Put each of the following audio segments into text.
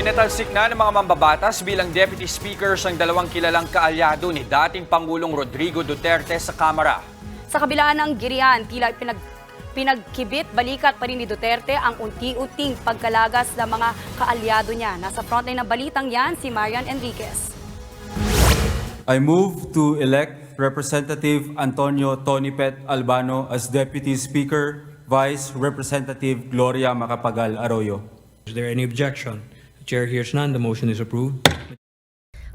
Pinatalsik na ng mga mambabatas bilang Deputy Speakers ang dalawang kilalang kaalyado ni dating Pangulong Rodrigo Duterte sa Kamara. Sa kabila ng girian, tila pinag, pinagkibit balikat pa rin ni Duterte ang unti-unting pagkalagas ng mga kaalyado niya. Nasa frontline ng balitang yan si Marian Enriquez. I move to elect Representative Antonio Tonipet Albano as Deputy Speaker, Vice Representative Gloria Macapagal Arroyo. Is there any objection? Chair hears. The motion is approved.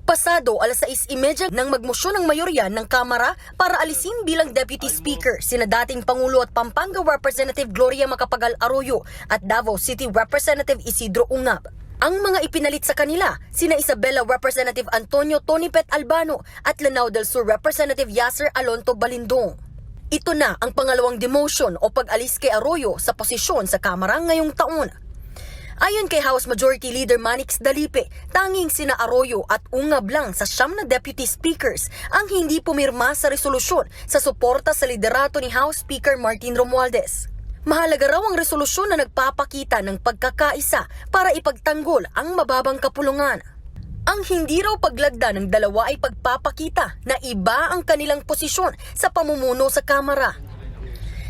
Pasado alas 6.30 nang magmosyon ng mayorya ng Kamara para alisin bilang Deputy Speaker sina dating Pangulo at Pampanga Representative Gloria Macapagal Arroyo at Davao City Representative Isidro Ungab. Ang mga ipinalit sa kanila, sina Isabela Representative Antonio Tonipet Albano at Lanao del Sur Representative Yasser Alonto Balindong. Ito na ang pangalawang demotion o pag-alis kay Arroyo sa posisyon sa Kamara ngayong taon. Ayon kay House Majority Leader Manix Dalipe, tanging sina Arroyo at Ungab lang sa siyam na deputy speakers ang hindi pumirma sa resolusyon sa suporta sa liderato ni House Speaker Martin Romualdez. Mahalaga raw ang resolusyon na nagpapakita ng pagkakaisa para ipagtanggol ang mababang kapulungan. Ang hindi raw paglagda ng dalawa ay pagpapakita na iba ang kanilang posisyon sa pamumuno sa Kamara.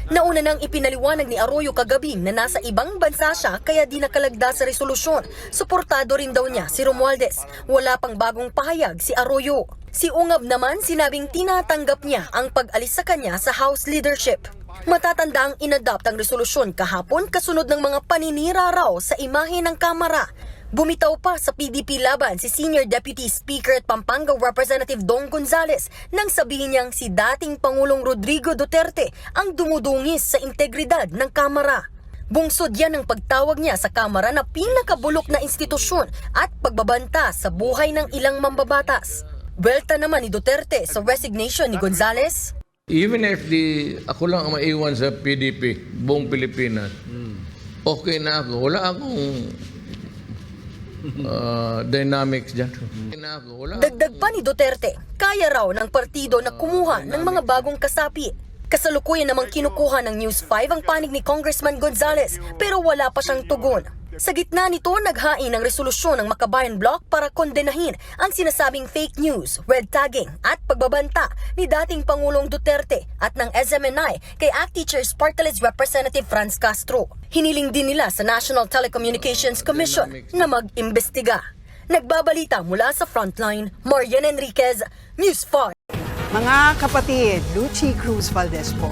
Nauna nang ipinaliwanag ni Arroyo kagabi na nasa ibang bansa siya kaya di nakalagda sa resolusyon. Suportado rin daw niya si Romualdez. Wala pang bagong pahayag si Arroyo. Si Ungab naman sinabing tinatanggap niya ang pag-alis sa kanya sa House leadership. Matatanda ang inadopt ang resolusyon kahapon kasunod ng mga paninira raw sa imahe ng Kamara. Bumitaw pa sa PDP laban si Senior Deputy Speaker at Pampanga Representative Dong Gonzales nang sabihin niyang si dating Pangulong Rodrigo Duterte ang dumudungis sa integridad ng Kamara. Bungsod yan ang pagtawag niya sa Kamara na pinakabulok na institusyon at pagbabanta sa buhay ng ilang mambabatas. Welta naman ni Duterte sa resignation ni Gonzales. Even if the, ako lang ang maiwan sa PDP, buong Pilipinas, okay na ako. Wala akong uh, dynamics dyan. Dagdag pa ni Duterte, kaya raw ng partido na kumuha ng mga bagong kasapi. Kasalukuyan namang kinukuha ng News 5 ang panig ni Congressman Gonzales pero wala pa siyang tugon. Sa gitna nito, naghain ng resolusyon ng Makabayan Bloc para kondenahin ang sinasabing fake news, red tagging at pagbabanta ni dating Pangulong Duterte at ng SMNI kay ACT Teachers Party List Representative Franz Castro. Hiniling din nila sa National Telecommunications Commission na mag-imbestiga. Nagbabalita mula sa Frontline, Marian Enriquez, News 5. Mga kapatid, Lucy Cruz Valdez po,